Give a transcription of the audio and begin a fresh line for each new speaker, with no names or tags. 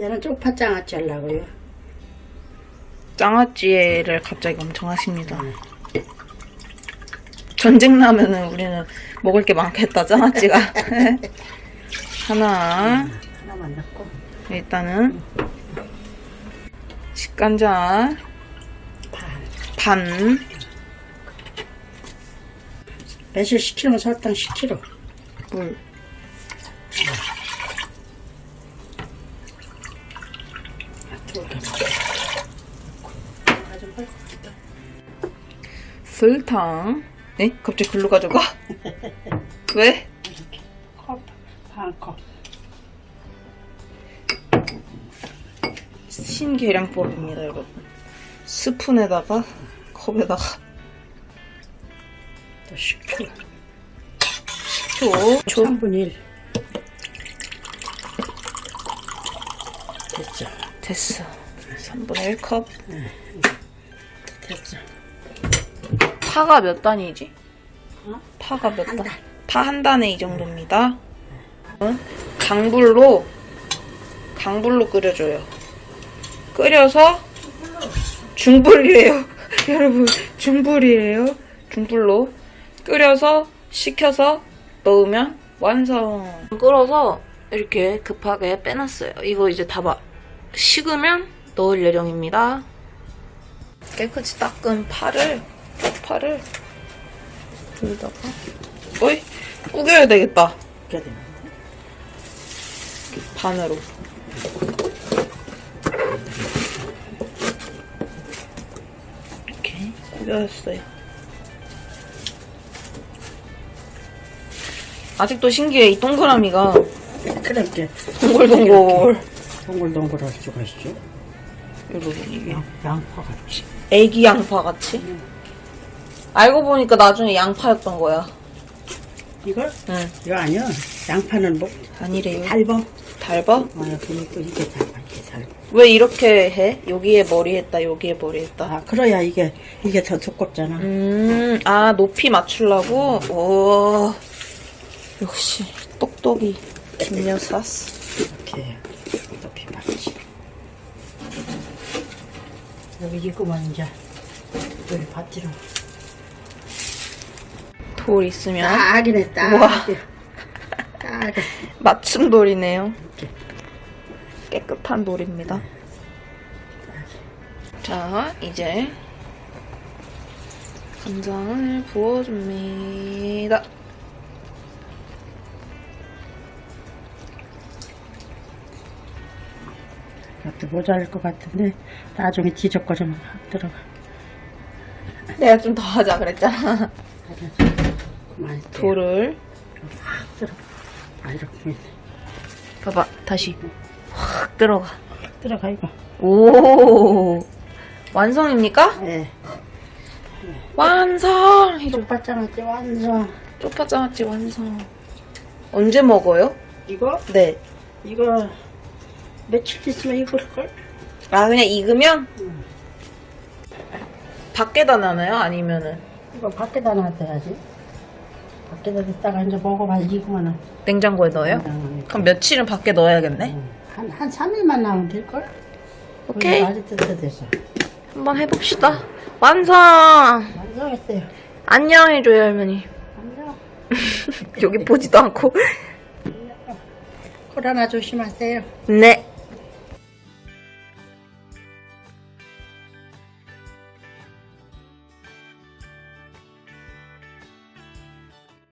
얘는 쪽파장아찌 하려고요.
장아찌를 갑자기 엄청 하십니다. 전쟁 나면은 우리는 먹을 게 많겠다, 장아찌가. 하나.
하나만 넣고.
일단은 식간장
반.
반,
매실 10kg, 설탕 10kg.
물.
아좀.
설탕. 에? 갑자기 글로 가져가? 왜?
컵, 반 컵.
신계량법입니다, 여러분. 스푼에다가 컵에다가
또 10kg.
초, 초
3분의 1.
됐어. 3분의 1컵.
됐죠.
파가 몇 단이지?
어?
파가 몇
한
단?
단.
파 한 단에 이 정도입니다. 어? 강불로 강불로 끓여줘요. 끓여서 중불이에요. 여러분 중불이에요. 중불로 끓여서 식혀서 넣으면 완성. 끓어서 이렇게 급하게 빼놨어요. 이거 이제 다 마- 식으면 넣을 예정입니다. 깨끗이 닦은 파를 파를 여기다가 어이 구겨야 되겠다.
그래야 돼.
반으로. 이렇게 구겨졌어요. 아직도 신기해 이 동그라미가
그렇게
동글동글.
동글동글 할 수가 있죠.
여러분
양, 양파 같이.
애기 양파 같이. 알고 보니까 나중에 양파였던 거야.
이걸?
응.
이거 아니야. 양파는 뭐
아니래요.
달범.
달봐?
아, 그러니까 이게 달봐. 이게 달봐.
왜 이렇게 해? 여기에 머리 했다, 여기에 머리 했다.
아, 그래야 이게 이게 더 두껍잖아.
음, 아, 높이 맞추려고? 오, 역시, 똑똑이, 김여사스.
이렇게 높이 맞지. 여기 이거만 이제 여기 밭으로.
돌 있으면,
딱이네, 딱.
우와.
딱.
맞춤 돌이네요. 깨끗한 돌입니다. 자, 이제, 간장을 부어줍니다.
이것도 모자랄 것 같은데 나중에 뒤적거리면 확 들어가.
내가 좀 더 하자 그랬잖아.
많이 들어.
돌을,
확 들어가. 아, 이렇게
봐봐, 다시. 확 들어가.
확 들어가 이거.
오, 완성입니까?
예.
완성! 해줘.
쪽발장아찌 완성.
쪽파장아찌 완성. 언제 먹어요?
이거
네.
이거 며칠 있으면 익을걸?
아, 그냥 익으면?
응.
밖에다 놔놔요? 아니면은?
이거 밖에다 놔둬야지. 밖에다 뒀다가 이제 먹어봐 익으면은.
냉장고에 넣어요?
음,
그럼 며칠은 밖에 넣어야겠네?
한, 한 3일만 나오면 될걸?
오케이.
아직 뜨뜻해서.
한번 해봅시다. 완성!
완성했어요.
안녕 해줘요, 할머니.
완성.
여기 보지도 않고.
코로나 조심하세요.
네.